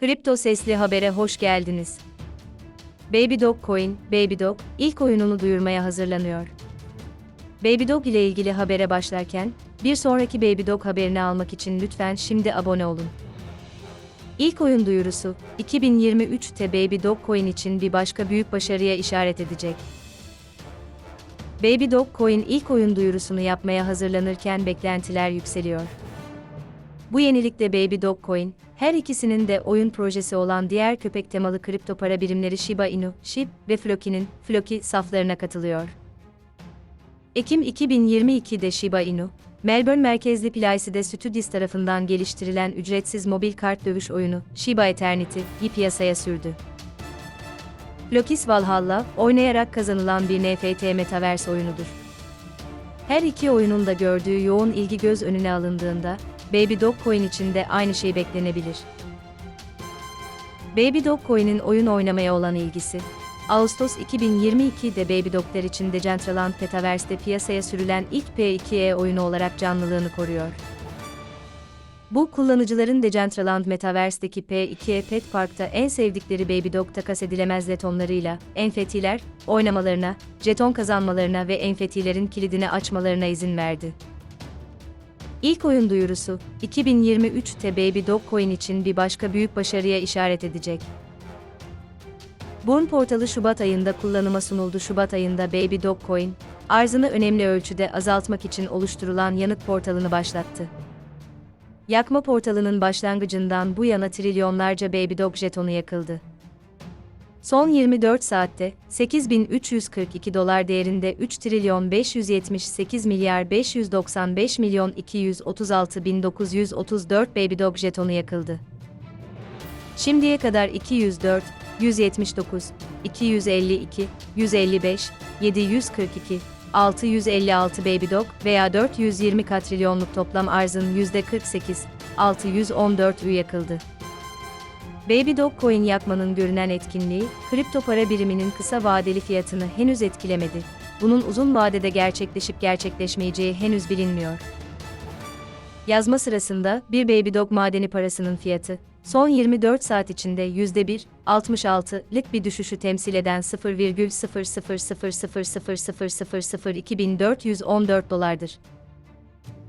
Kripto Sesli Haber'e hoş geldiniz. Babydog Coin, Babydog, ilk oyununu duyurmaya hazırlanıyor. Babydog ile ilgili habere başlarken, bir sonraki Babydog haberini almak için lütfen şimdi abone olun. İlk oyun duyurusu, 2023'te Babydog Coin için bir başka büyük başarıya işaret edecek. Babydog Coin ilk oyun duyurusunu yapmaya hazırlanırken beklentiler yükseliyor. Bu yenilikle Babydog Coin, her ikisinin de oyun projesi olan diğer köpek temalı kripto para birimleri Shiba Inu, SHIB ve Floki'nin Floki saflarına katılıyor. Ekim 2022'de Shiba Inu, Melbourne merkezli Placido Studios tarafından geliştirilen ücretsiz mobil kart dövüş oyunu Shiba Eternity piyasaya sürdü. Lokis Valhalla, oynayarak kazanılan bir NFT Metaverse oyunudur. Her iki oyunun da gördüğü yoğun ilgi göz önüne alındığında, Baby Dog Coin için de aynı şey beklenebilir. Baby Dog Coin'in oyun oynamaya olan ilgisi, Ağustos 2022'de Baby Dog'lar için Decentraland Metaverse'de piyasaya sürülen ilk P2E oyunu olarak canlılığını koruyor. Bu kullanıcıların Decentraland Metaverse'deki P2E Pet Park'ta en sevdikleri Baby Dog takas edilemez jetonlarıyla, enfetiler, oynamalarına, jeton kazanmalarına ve enfetilerin kilidini açmalarına izin verdi. İlk oyun duyurusu, 2023'te Baby Dog Coin için bir başka büyük başarıya işaret edecek. Burn portalı Şubat ayında kullanıma sunuldu. Şubat ayında Baby Dog Coin, arzını önemli ölçüde azaltmak için oluşturulan yanık portalını başlattı. Yakma portalının başlangıcından bu yana trilyonlarca Baby Dog jetonu yakıldı. Son 24 saatte 8342 dolar değerinde 3 trilyon 578 milyar 595 milyon 236 bin 934 Baby Dog jetonu yakıldı. Şimdiye kadar 204, 179, 252, 155, 742, 656 Baby Dog veya 420 katrilyonluk toplam arzın %48, 614'ü yakıldı. Baby Dog Coin yakmanın görünen etkinliği, kripto para biriminin kısa vadeli fiyatını henüz etkilemedi. Bunun uzun vadede gerçekleşip gerçekleşmeyeceği henüz bilinmiyor. Yazma sırasında bir Baby Dog madeni parasının fiyatı, son 24 saat içinde %1, 66'lık bir düşüşü temsil eden 0,00000002414 dolardır.